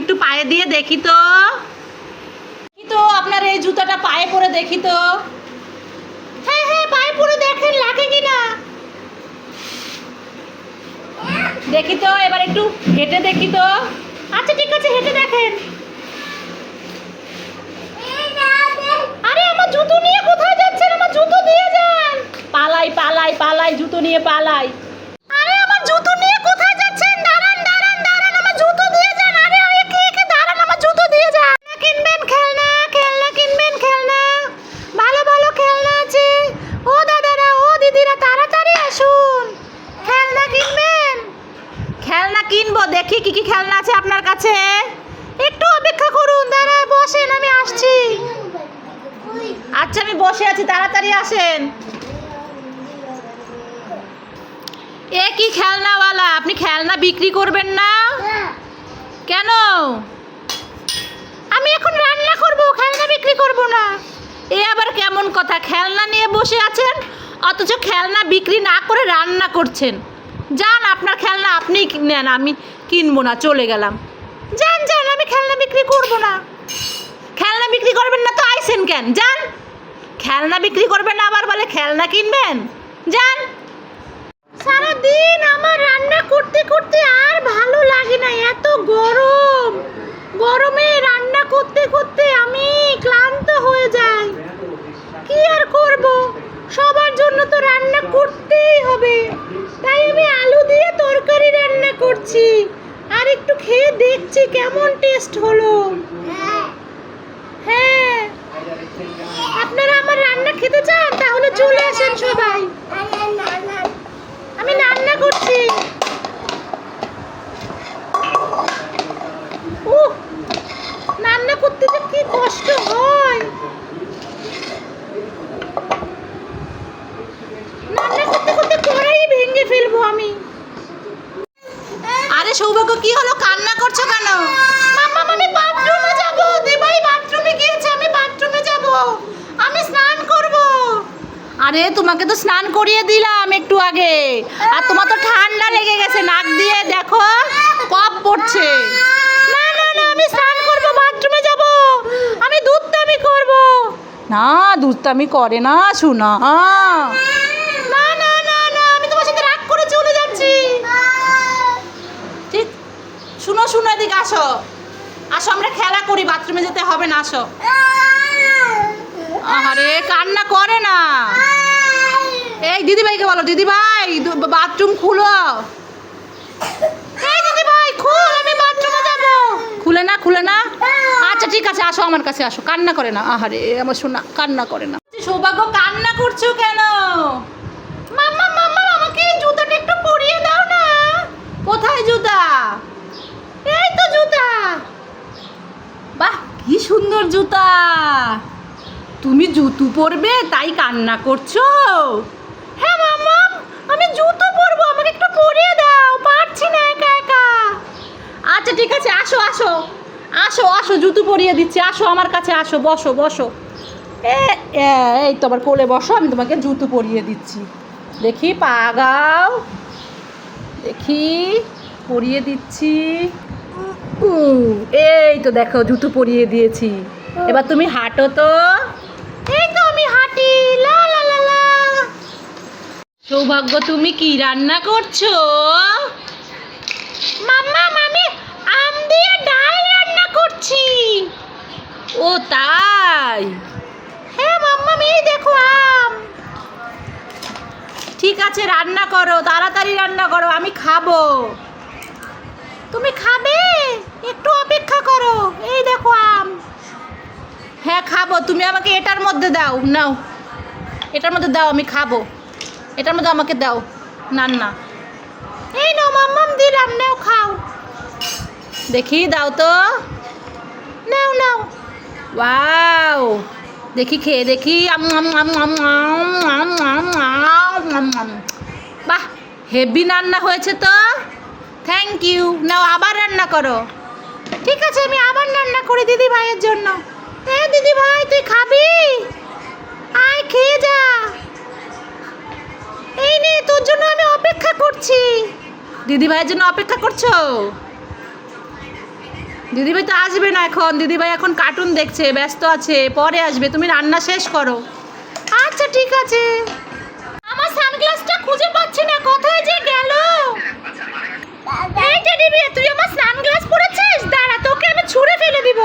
একটু পায়ে দিয়ে দেখি তো। দেখি তো আপনার এই জুতাটা পায়ে পরে দেখি তো। হ্যাঁ হ্যাঁ পায়ে পরে দেখেন, লাগে কি না? দেখি তো, এবার একটু হেঁটে দেখি তো। আচ্ছা ঠিক আছে, হেঁটে দেখেন। পালাই পালাই পালাই, জুতো নিয়ে পালাই। কি কি খেলনা আছে আপনার কাছে? একটু অপেক্ষা করুন দাঁড়া বসেন, আমি আসছি। আচ্ছা আমি বসে আছি, তাড়াতাড়ি আসেন। এ কি খেলনাওয়ালা? আপনি খেলনা বিক্রি করবেন না? কেন? আমি এখন রান্না করব, খেলনা বিক্রি করব না। এ আবার কেমন কথা? খেলনা নিয়ে বসে আছেন, অথচ খেলনা বিক্রি না করে রান্না করছেন। যান, আপনার খেলনা আপনি নেন, আমি কিনবো না, চলে গেলাম। যান যান, আমি খেলনা বিক্রি করব না। খেলনা বিক্রি করবেন না তো আইসেন কেন? যান। খেলনা বিক্রি করবেন না, আবার বলে খেলনা কিনবেন। যান। সারাদিন আমার রান্না করতে করতে আর ভালো লাগে না, এত গরম। গরমে রান্না করতে করতে আমি ক্লান্ত হয়ে যাই কি আর করব সবার জন্য তো রান্না করতেই হবে তাই আমি আলু দিয়ে তরকারি রান্না করছি আর একটু খেয়ে দেখছি কেমন টেস্ট হলো। হ্যাঁ। আপনারা আমার রান্না খেতে চান? তাহলে চলে আসেন সবাই আমি রান্না করছি উহ রান্না করতে যে কি কষ্ট হয় রান্না করতে করতে কড়াই ভেঙে ফেলব আমি আরে সৌভাগ্য কি হলো কান্না করছ কেন মাম্মা আমি বাথরুমে যাব দেবাই বাথরুমে গিয়েছে আমি বাথরুমে যাব আমি স্নান করব আরে, তোমাকে তো স্নান করিয়ে দিলাম একটু আগে। আর তোমার তো ঠান্ডা লেগে গেছে, নাক দিয়ে দেখো কপ পড়ছে। না না না, আমি স্নান করব, বাথরুমে যাব। আমি দুধটামি করব। না দুধটামি করে না, শোনা। না না না আমি তোমার সাথে রাগ করে চলে যাচ্ছি। ঠিক, শুনো শুনো, এদিকে আসো। আসো, আমরা খেলা করি, বাথরুমে যেতে হবে না, আসো। আরে কান্না করে না। এই দিদি ভাইকে বলো দিদি ভাই বাথরুম খুলো। এই দিদি ভাই খুল আমি বাথরুমে যাব। খুলে না খুলে না? আচ্ছা ঠিক আছে আসো আমার কাছে আসো। কান্না করে না আহারে আমার শোনা কান্না করে না। সৌভাগ্য কান্না করছ কেন? মাম্মা মাম্মা আমাকে এই জুতাটা একটু পরিয়ে দাও না। কোথায় জুতা? এই তো জুতা। বাহ কি সুন্দর জুতা। তুমি জুতো পরবে তাই কান্না করছ? জুতো পরবো আমাকে একটু পরিয়ে দাও পারছি না একা একা। আচ্ছা ঠিক আছে আসো আসো। আসো আসো জুতো পরিয়ে দিচ্ছি আসো আমার কাছে আসো বসো বসো। এই তো আবার কোলে বসো আমি তোমাকে জুতো পরিয়ে দিচ্ছি। দেখি পা গাও দেখি পরিয়ে দিচ্ছি। এই তো দেখো জুতো পরিয়ে দিয়েছি। এবার তুমি হাঁটো তো এই তো আমি হাঁটি লা লা লা লা সৌভাগ্য তুমি কি রান্না করছ? মাম্মা আমি আম দিয়ে ডাল রান্না করছি। ও তাই? হ্যাঁ মাম্মা এই দেখো আম। ঠিক আছে রান্না করো তাড়াতাড়ি রান্না করো আমি খাব। তুমি খাবে? একটু অপেক্ষা করো এই দেখো আম। হ্যাঁ খাব তুমি আমাকে এটার মধ্যে দাও নাও। এটার মধ্যে দাও আমি খাব। এটার মধ্যে আমাকে দাও। নান না। এই নো মাম্মাম, দিলাম, নেও, খাও। দেখি, দাও তো। নাও নাও। ওয়াও। দেখি, খেয়ে দেখি। বাহ, হেভি রান্না হয়েছে তো। থ্যাংক ইউ নাও, আবার রান্না করো। ঠিক আছে, আমি আবার রান্না করি দিদি ভাইয়ের জন্য। হ্যাঁ দিদি ভাই, তুই খাবি? আয়, খেয়ে যা। এই নে, তোর জন্য আমি অপেক্ষা করছি। দিদি ভাইয়ের জন্য অপেক্ষা করছ? দিদিভাই তো আসবে না এখন। দিদিভাই এখন কার্টুন দেখছে, ব্যস্ত আছে, পরে আসবে। তুমি রান্না শেষ করো। আচ্ছা ঠিক আছে। আমার সানগ্লাসটা খুঁজে পাচ্ছি না, কোথায় যে গেল? এই টেডি তুই আমার সানগ্লাস পরেছিস? দাঁড়া, তোকে আমি ছুঁড়ে ফেলে দিব।